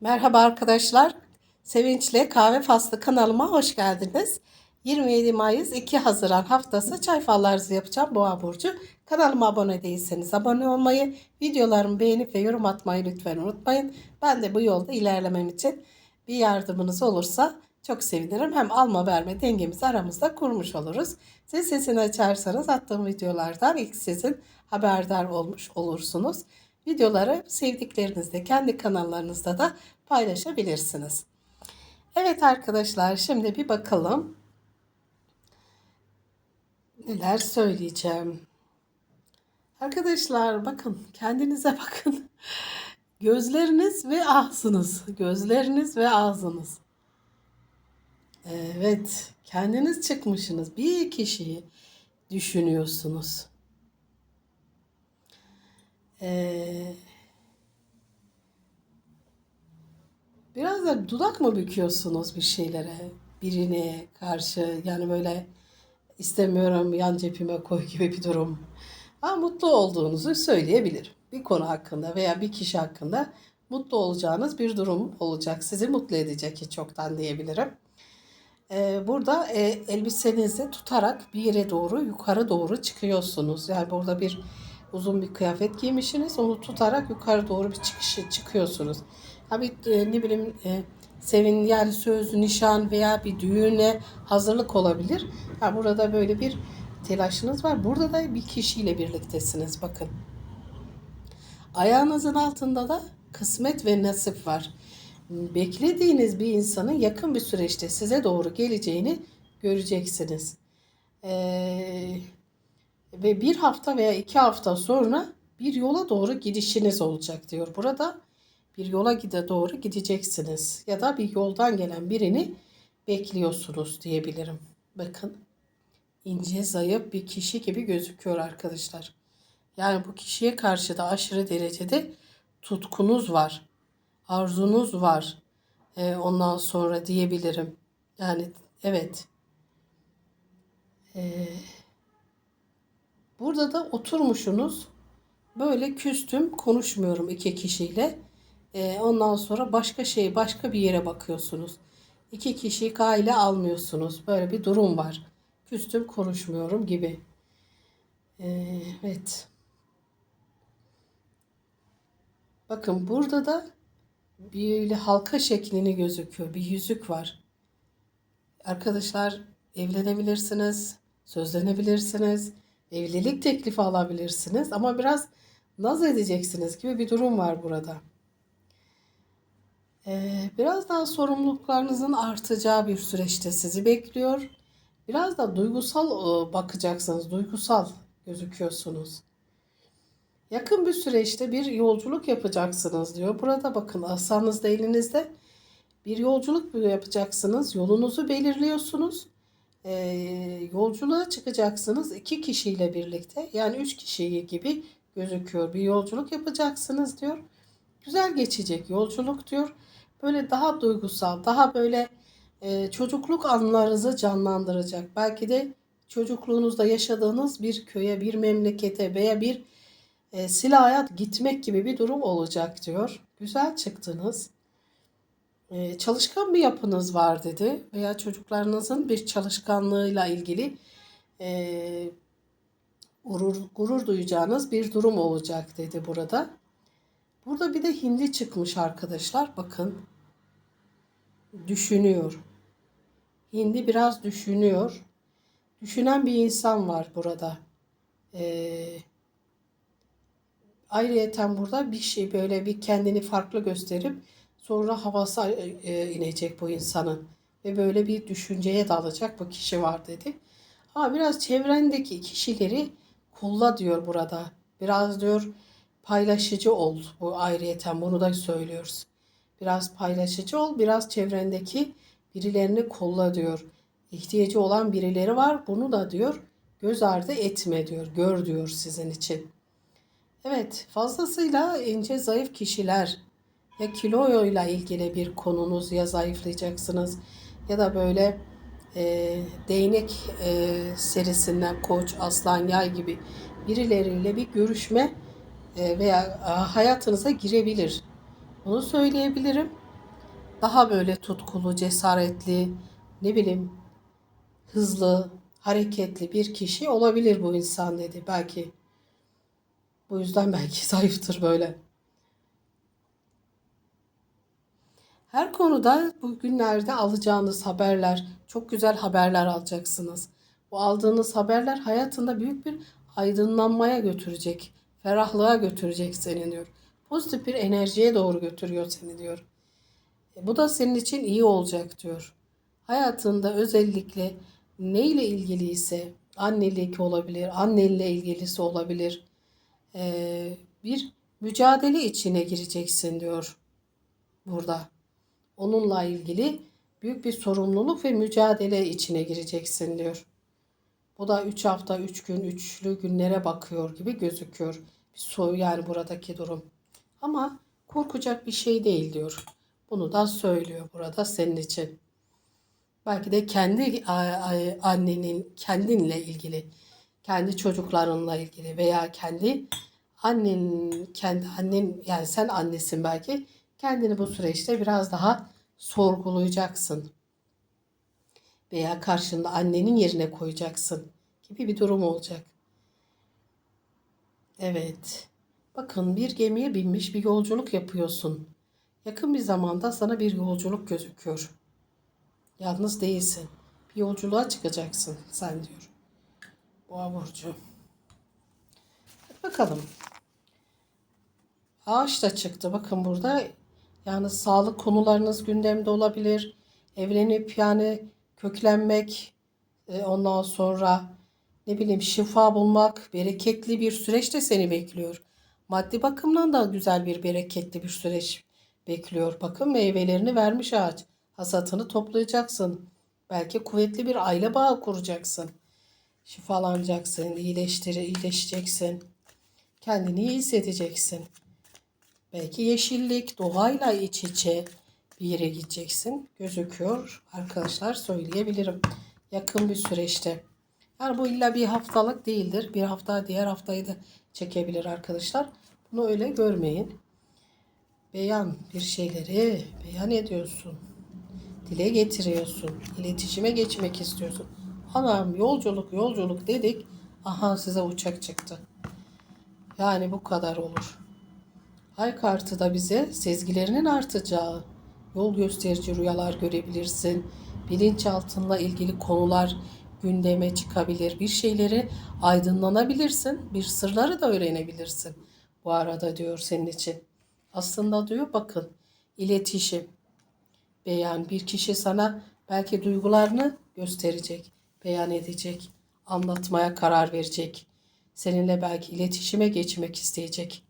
Merhaba arkadaşlar. Sevinçle Kahve Faslı kanalıma hoş geldiniz. 27 Mayıs 2 Haziran haftası çay fallarınızı yapacağım Boğa Burcu. Kanalıma abone değilseniz abone olmayı, videolarımı beğenip ve yorum atmayı lütfen unutmayın. Ben de bu yolda ilerlemem için bir yardımınız olursa çok sevinirim. Hem alma verme dengemizi aramızda kurmuş oluruz. Siz sesini açarsanız attığım videolardan ilk sizin haberdar olmuş olursunuz. Videoları sevdiklerinizle kendi kanallarınızda da paylaşabilirsiniz. Evet arkadaşlar şimdi bir bakalım neler söyleyeceğim. Arkadaşlar bakın kendinize bakın. Gözleriniz ve ağzınız. Gözleriniz ve ağzınız. Evet, kendiniz çıkmışsınız. Bir kişiyi düşünüyorsunuz. Ee, biraz da dudak mı büküyorsunuz bir şeylere? Birine karşı yani böyle istemiyorum yan cebime koy gibi bir durum. Ama mutlu olduğunuzu söyleyebilirim. Bir konu hakkında veya bir kişi hakkında mutlu olacağınız bir durum olacak. Sizi mutlu edecek hiç çoktan diyebilirim. Ee, burada e, elbisenizi tutarak bir yere doğru yukarı doğru çıkıyorsunuz. Yani burada bir uzun bir kıyafet giymişsiniz. Onu tutarak yukarı doğru bir çıkışı çıkıyorsunuz. Abi e, ne bileyim e, sevin yani söz, nişan veya bir düğüne hazırlık olabilir. Ha, burada böyle bir telaşınız var. Burada da bir kişiyle birliktesiniz bakın. Ayağınızın altında da kısmet ve nasip var. Beklediğiniz bir insanın yakın bir süreçte size doğru geleceğini göreceksiniz. Ee, ve bir hafta veya iki hafta sonra bir yola doğru gidişiniz olacak diyor. Burada bir yola gide doğru gideceksiniz ya da bir yoldan gelen birini bekliyorsunuz diyebilirim. Bakın ince zayıf bir kişi gibi gözüküyor arkadaşlar. Yani bu kişiye karşı da aşırı derecede tutkunuz var. Arzunuz var. Ee, ondan sonra diyebilirim. Yani evet. Ee, burada da oturmuşsunuz. Böyle küstüm konuşmuyorum iki kişiyle. Ee, ondan sonra başka şey başka bir yere bakıyorsunuz. İki kişi aile almıyorsunuz. Böyle bir durum var. Küstüm konuşmuyorum gibi. Ee, evet. Bakın burada da böyle halka şeklini gözüküyor. Bir yüzük var. Arkadaşlar evlenebilirsiniz, sözlenebilirsiniz, evlilik teklifi alabilirsiniz ama biraz naz edeceksiniz gibi bir durum var burada. Ee, biraz daha sorumluluklarınızın artacağı bir süreçte sizi bekliyor. Biraz da duygusal e, bakacaksınız, duygusal gözüküyorsunuz. Yakın bir süreçte bir yolculuk yapacaksınız diyor. Burada bakın asanızda elinizde bir yolculuk yapacaksınız. Yolunuzu belirliyorsunuz. Ee, yolculuğa çıkacaksınız iki kişiyle birlikte. Yani üç kişi gibi gözüküyor. Bir yolculuk yapacaksınız diyor. Güzel geçecek yolculuk diyor. Böyle daha duygusal, daha böyle e, çocukluk anılarınızı canlandıracak. Belki de çocukluğunuzda yaşadığınız bir köye, bir memlekete veya bir e, silah hayat gitmek gibi bir durum olacak diyor. Güzel çıktınız. E, çalışkan bir yapınız var dedi. Veya çocuklarınızın bir çalışkanlığıyla ilgili e, gurur, gurur duyacağınız bir durum olacak dedi burada. Burada bir de hindi çıkmış arkadaşlar. Bakın. Düşünüyor. Hindi biraz düşünüyor. Düşünen bir insan var burada. Ee, ayrıyeten burada bir şey böyle bir kendini farklı gösterip sonra havası e, inecek bu insanın. Ve böyle bir düşünceye dalacak bu kişi var dedi. Ha biraz çevrendeki kişileri kolla diyor burada. Biraz diyor paylaşıcı ol. Bu ayrıyeten bunu da söylüyoruz. Biraz paylaşıcı ol, biraz çevrendeki birilerini kolla diyor. İhtiyacı olan birileri var. Bunu da diyor göz ardı etme diyor. Gör diyor sizin için. Evet, fazlasıyla ince zayıf kişiler ya kiloyla ilgili bir konunuz ya zayıflayacaksınız ya da böyle e, değnek e, serisinden koç, aslan, yay gibi birileriyle bir görüşme e, veya hayatınıza girebilir. Bunu söyleyebilirim. daha böyle tutkulu, cesaretli, ne bileyim hızlı, hareketli bir kişi olabilir bu insan dedi. Belki bu yüzden belki zayıftır böyle. Her konuda bugünlerde alacağınız haberler, çok güzel haberler alacaksınız. Bu aldığınız haberler hayatında büyük bir aydınlanmaya götürecek, ferahlığa götürecek seni diyor. Pozitif bir enerjiye doğru götürüyor seni diyor. E, bu da senin için iyi olacak diyor. Hayatında özellikle neyle ilgiliyse annelik olabilir, annenle ilgilisi olabilir. Ee, bir mücadele içine gireceksin diyor burada. Onunla ilgili büyük bir sorumluluk ve mücadele içine gireceksin diyor. Bu da 3 hafta, 3 gün, üçlü günlere bakıyor gibi gözüküyor. Yani buradaki durum. Ama korkacak bir şey değil diyor. Bunu da söylüyor burada senin için. Belki de kendi annenin kendinle ilgili, kendi çocuklarınla ilgili veya kendi annen kendi annen yani sen annesin belki kendini bu süreçte biraz daha sorgulayacaksın. Veya karşında annenin yerine koyacaksın gibi bir durum olacak. Evet. Bakın bir gemiye binmiş bir yolculuk yapıyorsun. Yakın bir zamanda sana bir yolculuk gözüküyor. Yalnız değilsin. Bir yolculuğa çıkacaksın sen diyor. Boğa burcu. Bakalım. Ağaç da çıktı. Bakın burada yani sağlık konularınız gündemde olabilir. Evlenip yani köklenmek, e, ondan sonra ne bileyim şifa bulmak, bereketli bir süreç de seni bekliyor. Maddi bakımdan da güzel bir bereketli bir süreç bekliyor. Bakın meyvelerini vermiş ağaç. Hasatını toplayacaksın. Belki kuvvetli bir aile bağı kuracaksın. Şifalanacaksın, iyileştir, iyileşeceksin. Kendini iyi hissedeceksin. Belki yeşillik, doğayla iç içe bir yere gideceksin. Gözüküyor arkadaşlar söyleyebilirim. Yakın bir süreçte. Yani bu illa bir haftalık değildir. Bir hafta diğer haftayı da çekebilir arkadaşlar. Bunu öyle görmeyin. Beyan bir şeyleri beyan ediyorsun. Dile getiriyorsun. İletişime geçmek istiyorsun. Anam yolculuk yolculuk dedik. Aha size uçak çıktı. Yani bu kadar olur. Ay kartı da bize sezgilerinin artacağı, yol gösterici rüyalar görebilirsin. Bilinçaltınla ilgili konular gündeme çıkabilir. Bir şeyleri aydınlanabilirsin. Bir sırları da öğrenebilirsin. Bu arada diyor senin için. Aslında diyor bakın iletişim, beyan bir kişi sana belki duygularını gösterecek, beyan edecek, anlatmaya karar verecek. Seninle belki iletişime geçmek isteyecek.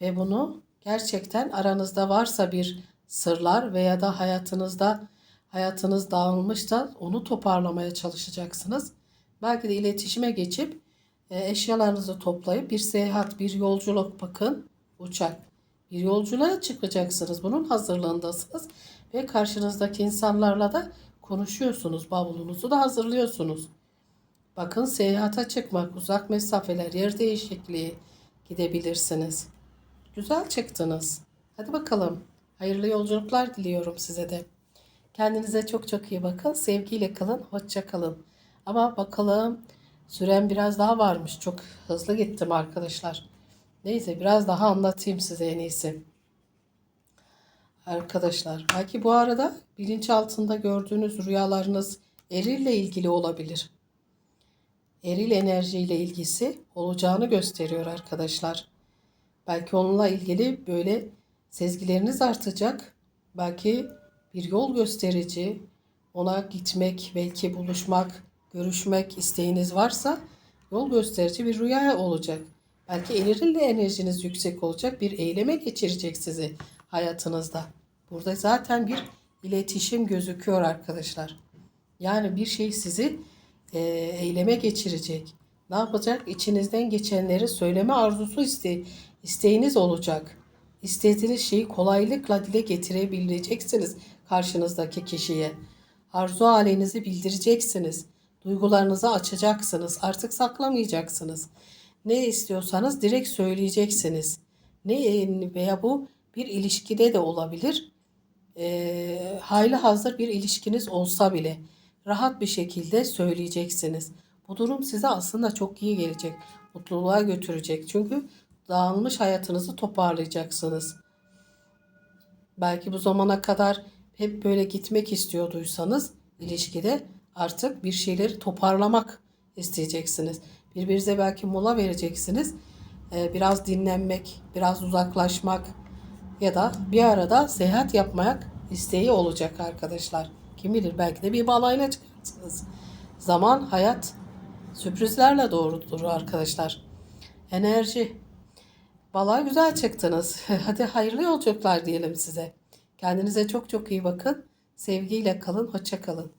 Ve bunu gerçekten aranızda varsa bir sırlar veya da hayatınızda hayatınız dağılmış da onu toparlamaya çalışacaksınız. Belki de iletişime geçip e, eşyalarınızı toplayıp bir seyahat, bir yolculuk bakın uçak. Bir yolculuğa çıkacaksınız. Bunun hazırlığındasınız ve karşınızdaki insanlarla da konuşuyorsunuz. Bavulunuzu da hazırlıyorsunuz. Bakın seyahate çıkmak, uzak mesafeler, yer değişikliği gidebilirsiniz. Güzel çıktınız. Hadi bakalım. Hayırlı yolculuklar diliyorum size de. Kendinize çok çok iyi bakın. Sevgiyle kalın. Hoşça kalın. Ama bakalım süren biraz daha varmış. Çok hızlı gittim arkadaşlar. Neyse biraz daha anlatayım size en iyisi. Arkadaşlar belki bu arada bilinç altında gördüğünüz rüyalarınız erille ilgili olabilir. Eril enerjiyle ilgisi olacağını gösteriyor arkadaşlar. Belki onunla ilgili böyle sezgileriniz artacak. Belki bir yol gösterici, ona gitmek, belki buluşmak, görüşmek isteğiniz varsa yol gösterici bir rüya olacak. Belki eril enerjiniz yüksek olacak. Bir eyleme geçirecek sizi hayatınızda. Burada zaten bir iletişim gözüküyor arkadaşlar. Yani bir şey sizi e, eyleme geçirecek. Ne yapacak? İçinizden geçenleri söyleme arzusu iste, isteğiniz olacak. İstediğiniz şeyi kolaylıkla dile getirebileceksiniz karşınızdaki kişiye. Arzu halinizi bildireceksiniz. Duygularınızı açacaksınız. Artık saklamayacaksınız. Ne istiyorsanız direkt söyleyeceksiniz. Ne veya bu bir ilişkide de olabilir. e, hayli hazır bir ilişkiniz olsa bile rahat bir şekilde söyleyeceksiniz. Bu durum size aslında çok iyi gelecek. Mutluluğa götürecek. Çünkü dağılmış hayatınızı toparlayacaksınız. Belki bu zamana kadar hep böyle gitmek istiyorduysanız ilişkide artık bir şeyleri toparlamak isteyeceksiniz. Birbirinize belki mola vereceksiniz. Ee, biraz dinlenmek, biraz uzaklaşmak ya da bir arada seyahat yapmak isteği olacak arkadaşlar. Kim bilir belki de bir balayına çıkarsınız. Zaman, hayat sürprizlerle doğrudur arkadaşlar. Enerji. Vallahi güzel çıktınız. Hadi hayırlı yolculuklar diyelim size. Kendinize çok çok iyi bakın. Sevgiyle kalın, hoşça kalın.